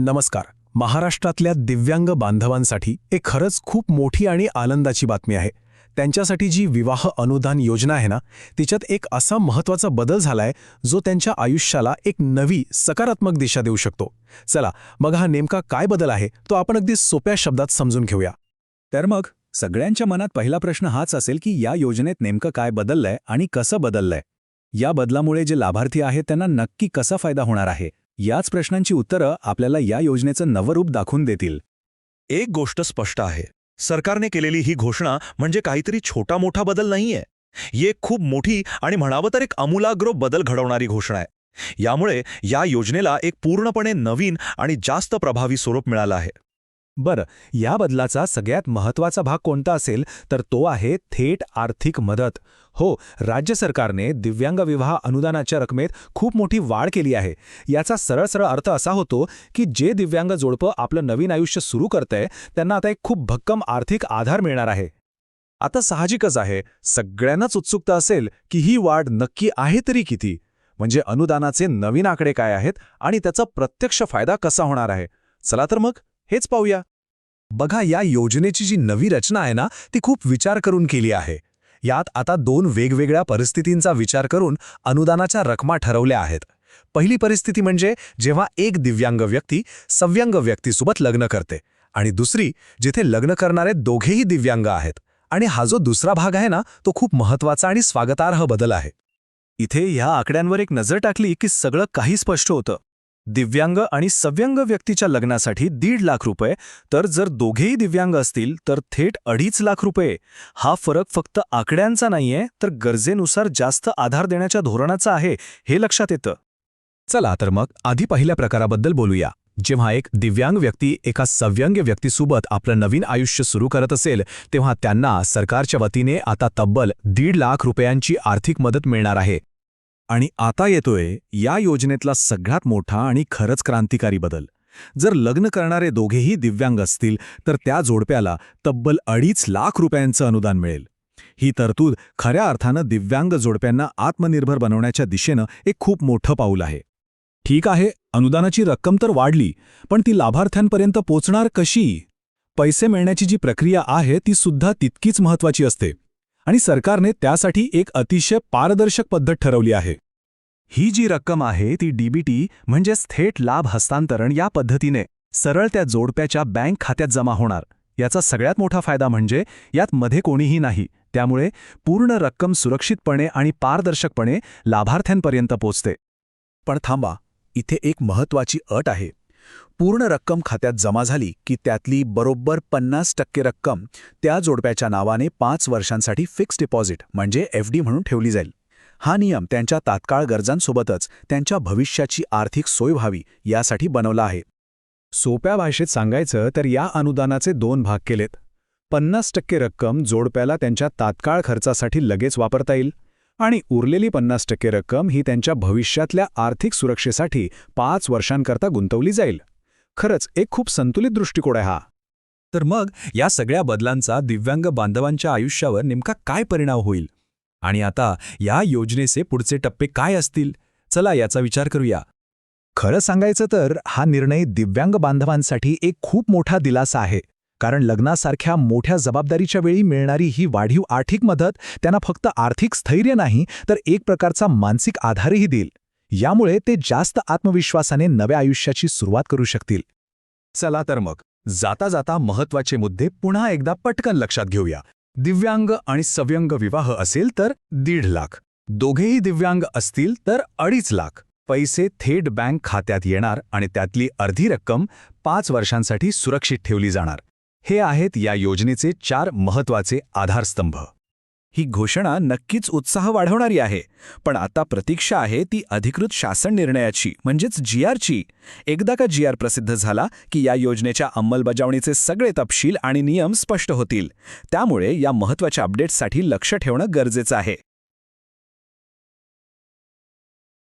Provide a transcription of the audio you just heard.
नमस्कार. महाराष्ट्रातल्या दिव्यांग बांधवांसाठी एक खरंच खूप मोठी आणि आनंदाची बातमी आहे. त्यांच्यासाठी जी विवाह अनुदान योजना आहे ना तिच्यात एक असा महत्त्वाचा बदल झालाय जो त्यांच्या आयुष्याला एक नवी सकारात्मक दिशा देऊ शकतो. चला मग हा नेमका काय बदल आहे तो आपण अगदी सोप्या शब्दात समजून घेऊया. तर मग सगळ्यांच्या मनात पहिला प्रश्न हाच असेल की या योजनेत नेमकं काय बदललंय आणि कसं बदललंय? या बदलामुळे जे लाभार्थी आहेत त्यांना नक्की कसा फायदा होणार आहे? याच प्रश्नांची उत्तरं आपल्याला या योजनेचं नवरूप दाखवून देतील. एक गोष्ट स्पष्ट आहे. सरकारने केलेली ही घोषणा म्हणजे काहीतरी छोटा मोठा बदल नाहीये. ही एक खूप मोठी आणि म्हणावं तर एक अमूलाग्र बदल घडवणारी घोषणा आहे. यामुळे या योजनेला एक पूर्णपणे नवीन आणि जास्त प्रभावी स्वरूप मिळालं आहे. बरं या बदलाचा सगळ्यात महत्त्वाचा भाग कोणता असेल? तर तो आहे थेट आर्थिक मदत. हो राज्य सरकारने दिव्यांग विवाह अनुदानाच्या रकमेत खूप मोठी वाढ केली आहे. याचा सरळ सरळ अर्थ असा होतो की जे दिव्यांग जोडपं आपलं नवीन आयुष्य सुरू करतंय त्यांना आता एक खूप भक्कम आर्थिक आधार मिळणार आहे. आता साहजिकच आहे. सगळ्यांनाच उत्सुकता असेल की ही वाढ नक्की आहे तरी किती? म्हणजे अनुदानाचे नवीन आकडे काय आहेत आणि त्याचा प्रत्यक्ष फायदा कसा होणार आहे? चला तर मग हेच पाहूया. बघा या योजनेची जी नवी रचना आहे ना ती खूप विचार करून केली आहे. यात आता दोन वेगवेगळ्या परिस्थितींचा विचार करून अनुदानाच्या रकमा ठरवल्या आहेत. पहिली परिस्थिती म्हणजे जेव्हा एक दिव्यांग व्यक्ती सव्यंग व्यक्तीसोबत लग्न करते आणि दुसरी जिथे लग्न करणारे दोघेही दिव्यांग आहेत आणि हा जो दुसरा भाग आहे ना तो खूप महत्त्वाचा आणि स्वागतार्ह बदल आहे. इथे ह्या आकड्यांवर एक नजर टाकली की सगळं काही स्पष्ट होतं. दिव्यांग आणि सव्यंग व्यक्तीच्या लग्नासाठी दीड लाख रुपये तर जर दोघेही दिव्यांग असतील तर थेट अडीच लाख रुपये. हा फरक फक्त आकड्यांचा नाहीये तर गरजेनुसार जास्त आधार देण्याच्या धोरणाचा आहे हे लक्षात येतं. चला तर मग आधी पहिल्या प्रकाराबद्दल बोलूया. जेव्हा एक दिव्यांग व्यक्ती एका सव्यंग व्यक्तीसोबत आपलं नवीन आयुष्य सुरू करत असेल तेव्हा त्यांना सरकारच्या वतीने आता तब्बल दीड लाख रुपयांची आर्थिक मदत मिळणार आहे. आणि आता येतोय या योजनेतला सगळ्यात मोठा आणि खरंच क्रांतिकारी बदल. जर लग्न करणारे दोघेही दिव्यांग असतील तर त्या जोडप्याला तब्बल अडीच लाख रुपयांचं अनुदान मिळेल. ही तरतूद खऱ्या अर्थानं दिव्यांग जोडप्यांना आत्मनिर्भर बनवण्याच्या दिशेनं एक खूप मोठं पाऊल आहे. ठीक आहे अनुदानाची रक्कम तर वाढली पण ती लाभार्थ्यांपर्यंत पोचणार कशी? पैसे मिळण्याची जी प्रक्रिया आहे ती सुद्धा तितकीच महत्वाची असते. आणि सरकारने त्यासाठी एक अतिशय पारदर्शक पद्धत ठरवली आहे. ही जी रक्कम आहे ती डीबीटी म्हणजेच थेट लाभ हस्तांतरण या पद्धतीने सरळ त्या जोडप्याच्या बँक खात्यात जमा होणार. याचा सगळ्यात मोठा फायदा म्हणजे यात मध्ये कोणीही नाही. त्यामुळे पूर्ण रक्कम सुरक्षितपणे आणि पारदर्शकपणे लाभार्थ्यांपर्यंत पोचते. पण थांबा इथे एक महत्वाची अट आहे. पूर्ण रक्कम खात्यात जमा झाली की त्यातली बरोबर पन्नास टक्के रक्कम त्या जोडप्याच्या नावाने पाच वर्षांसाठी फिक्स डिपॉझिट म्हणजे एफ डी म्हणून ठेवली जाईल. हा नियम त्यांच्या तात्काळ गरजांसोबतच त्यांच्या भविष्याची आर्थिक सोय व्हावी यासाठी बनवला आहे. सोप्या भाषेत सांगायचं तर या अनुदानाचे दोन भाग केलेत. पन्नास टक्के रक्कम जोडप्याला त्यांच्या तात्काळ खर्चासाठी लगेच वापरता येईल आणि उरलेली पन्नास टक्के रक्कम ही त्यांच्या भविष्यातल्या आर्थिक सुरक्षेसाठी पाच वर्षांकरता गुंतवली जाईल. खरंच एक खूप संतुलित दृष्टिकोन आहे हा. तर मग या सगळ्या बदलांचा दिव्यांग बांधवांच्या आयुष्यावर नेमका काय परिणाम होईल? आणि आता या योजनेचे पुढचे टप्पे काय असतील? चला याचा विचार करूया. खरं सांगायचं तर हा निर्णय दिव्यांग बांधवांसाठी एक खूप मोठा दिलासा आहे. कारण लग्नासारख्या मोठ्या जबाबदारीच्या वेळी मिळणारी ही वाढीव आर्थिक मदत त्यांना फक्त आर्थिक स्थैर्य नाही तर एक प्रकारचा मानसिक आधारही देईल. यामुळे ते जास्त आत्मविश्वासाने नव्या आयुष्याची सुरुवात करू शकतील. चला तर मग जाता जाता महत्त्वाचे मुद्दे पुन्हा एकदा पटकन लक्षात घेऊया. दिव्यांग आणि सव्यंग विवाह असेल तर दीड लाख. दोघेही दिव्यांग असतील तर अडीच लाख. पैसे थेट बँक खात्यात येणार आणि त्यातली अर्धी रक्कम पाच वर्षांसाठी सुरक्षित ठेवली जाणार. हे आहेत या योजनेचे चार महत्त्वाचे आधारस्तंभ. ही घोषणा नक्कीच उत्साह वाढवणारी आहे पण आता प्रतीक्षा आहे ती अधिकृत शासन निर्णयाची म्हणजेच जी आरची. एकदा का जी आर प्रसिद्ध झाला की या योजनेच्या अंमलबजावणीचे सगळे तपशील आणि नियम स्पष्ट होतील. त्यामुळे या महत्त्वाच्या अपडेट्ससाठी लक्ष ठेवणं गरजेचं आहे.